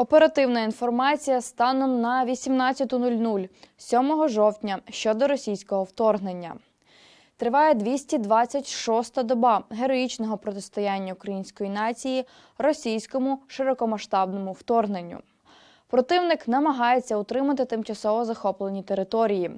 Оперативна інформація станом на 18.00 7 жовтня щодо російського вторгнення. Триває 226-та доба героїчного протистояння української нації російському широкомасштабному вторгненню. Противник намагається утримати тимчасово захоплені території,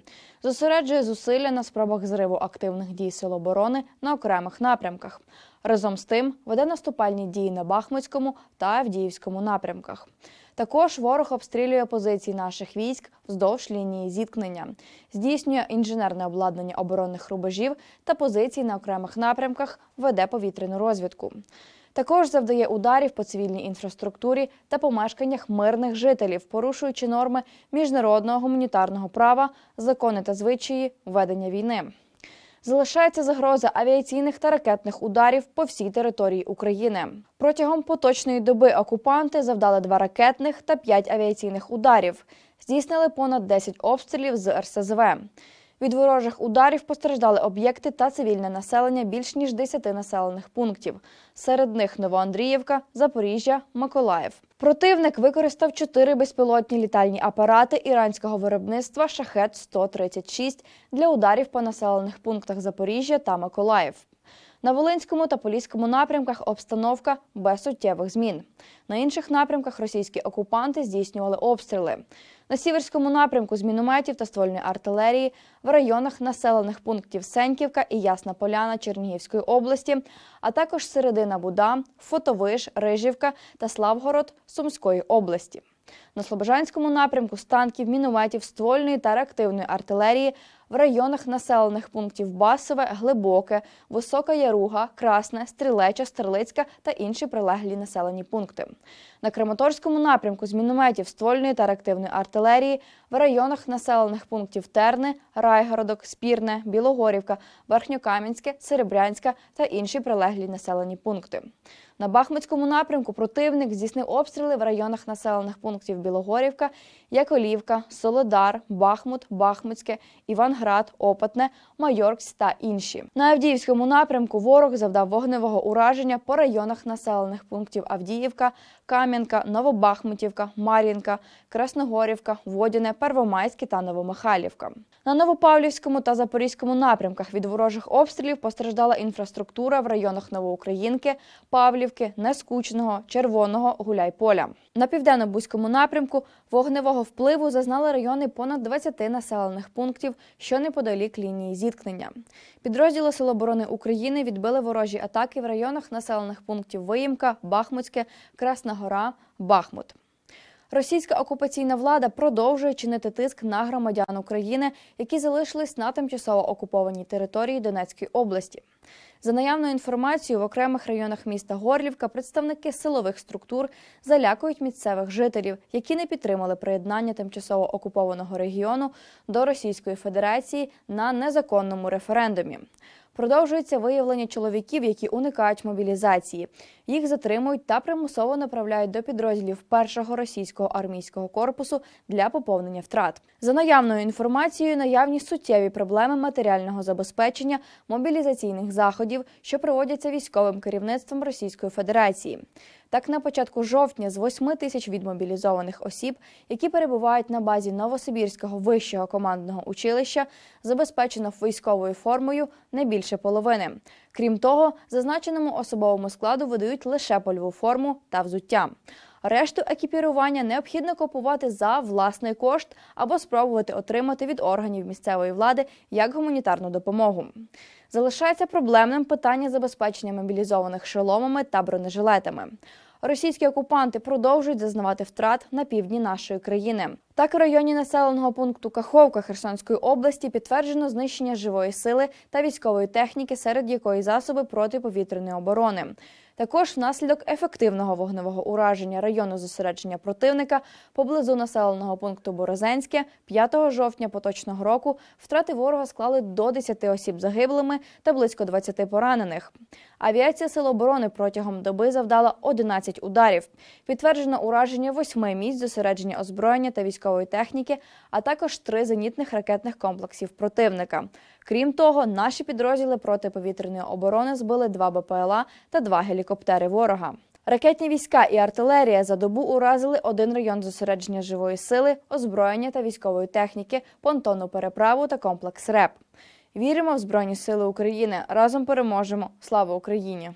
зосереджує зусилля на спробах зриву активних дій Сил оборони на окремих напрямках. Разом з тим веде наступальні дії на Бахмутському та Авдіївському напрямках. Також ворог обстрілює позиції наших військ вздовж лінії зіткнення, здійснює інженерне обладнання оборонних рубежів та позицій на окремих напрямках, веде повітряну розвідку. Також завдає ударів по цивільній інфраструктурі та помешканнях мирних жителів, порушуючи норми міжнародного гуманітарного права, закони та звичаї ведення війни. Залишається загроза авіаційних та ракетних ударів по всій території України. Протягом поточної доби окупанти завдали два ракетних та п'ять авіаційних ударів, здійснили понад 10 обстрілів з РСЗВ. Від ворожих ударів постраждали об'єкти та цивільне населення більш ніж 10 населених пунктів. Серед них Новоандріївка, Запоріжжя, Миколаїв. Противник використав чотири безпілотні літальні апарати іранського виробництва Шахет 136 для ударів по населених пунктах Запоріжжя та Миколаїв. На Волинському та Поліському напрямках обстановка без суттєвих змін. На інших напрямках російські окупанти здійснювали обстріли. На сіверському напрямку з мінометів та ствольної артилерії в районах населених пунктів Сеньківка і Ясна Поляна Чернігівської області, а також Середина Буда, Фотовиш, Рижівка та Славгород Сумської області. На Слобожанському напрямку з танків, мінометів, ствольної та реактивної артилерії в районах населених пунктів Басове, Глибоке, Висока Яруга, Красне, Стрілеча, Стерлицька та інші прилеглі населені пункти. На Краматорському напрямку з мінометів, ствольної та реактивної артилерії в районах населених пунктів Терни, Райгородок, Спірне, Білогорівка, Верхньокам'янське, Серебрянська та інші прилеглі населені пункти. На Бахмутському напрямку противник здійснив обстріли в районах населених пунктів Білогорівка, Яковлівка, Солодар, Бахмут, Бахмутське, Іванград, Опатне, Майоркс та інші. На Авдіївському напрямку ворог завдав вогневого ураження по районах населених пунктів Авдіївка, Кам'янка, Новобахмутівка, Мар'їнка, Красногорівка, Водяне, Первомайське та Новомихайлівка. На Новопавлівському та Запорізькому напрямках від ворожих обстрілів постраждала інфраструктура в районах Новоукраїнки, Павлівки, Нескучного, Червоного, Гуляйполя. На південно-бузькому напрямку вогневого впливу зазнали райони понад 20 населених пунктів, що неподалік лінії зіткнення. Підрозділи Сил оборони України відбили ворожі атаки в районах населених пунктів Виїмка, Бахмутське, Красна Гора, Бахмут. Російська окупаційна влада продовжує чинити тиск на громадян України, які залишились на тимчасово окупованій території Донецької області. За наявною інформацією, в окремих районах міста Горлівка представники силових структур залякують місцевих жителів, які не підтримали приєднання тимчасово окупованого регіону до Російської Федерації на незаконному референдумі. Продовжується виявлення чоловіків, які уникають мобілізації. Їх затримують та примусово направляють до підрозділів першого російського армійського корпусу для поповнення втрат. За наявною інформацією, наявні суттєві проблеми матеріального забезпечення мобілізаційних заходів, що проводяться військовим керівництвом Російської Федерації. Так, на початку жовтня з 8 тисяч відмобілізованих осіб, які перебувають на базі Новосибірського вищого командного училища, забезпечено військовою формою не більше половини. Крім того, зазначеному особовому складу видають лише польову форму та взуття. Решту екіпірування необхідно купувати за власний кошт або спробувати отримати від органів місцевої влади як гуманітарну допомогу. Залишається проблемним питання забезпечення мобілізованих шоломами та бронежилетами. Російські окупанти продовжують зазнавати втрат на півдні нашої країни. Так, в районі населеного пункту Каховка Херсонської області підтверджено знищення живої сили та військової техніки, серед якої засоби протиповітряної оборони. Також внаслідок ефективного вогневого ураження району зосередження противника поблизу населеного пункту Борозенське 5 жовтня поточного року втрати ворога склали до 10 осіб загиблими та близько 20 поранених. Авіація Сил оборони протягом доби завдала 11 ударів. Підтверджено ураження восьми місць зосередження озброєння та військової техніки, а також три зенітних ракетних комплексів противника. Крім того, наші підрозділи протиповітряної оборони збили два БПЛА та два гелікоптери ворога. Ракетні війська і артилерія за добу уразили один район зосередження живої сили, озброєння та військової техніки, понтонну переправу та комплекс РЕП. Віримо в Збройні Сили України. Разом переможемо. Слава Україні!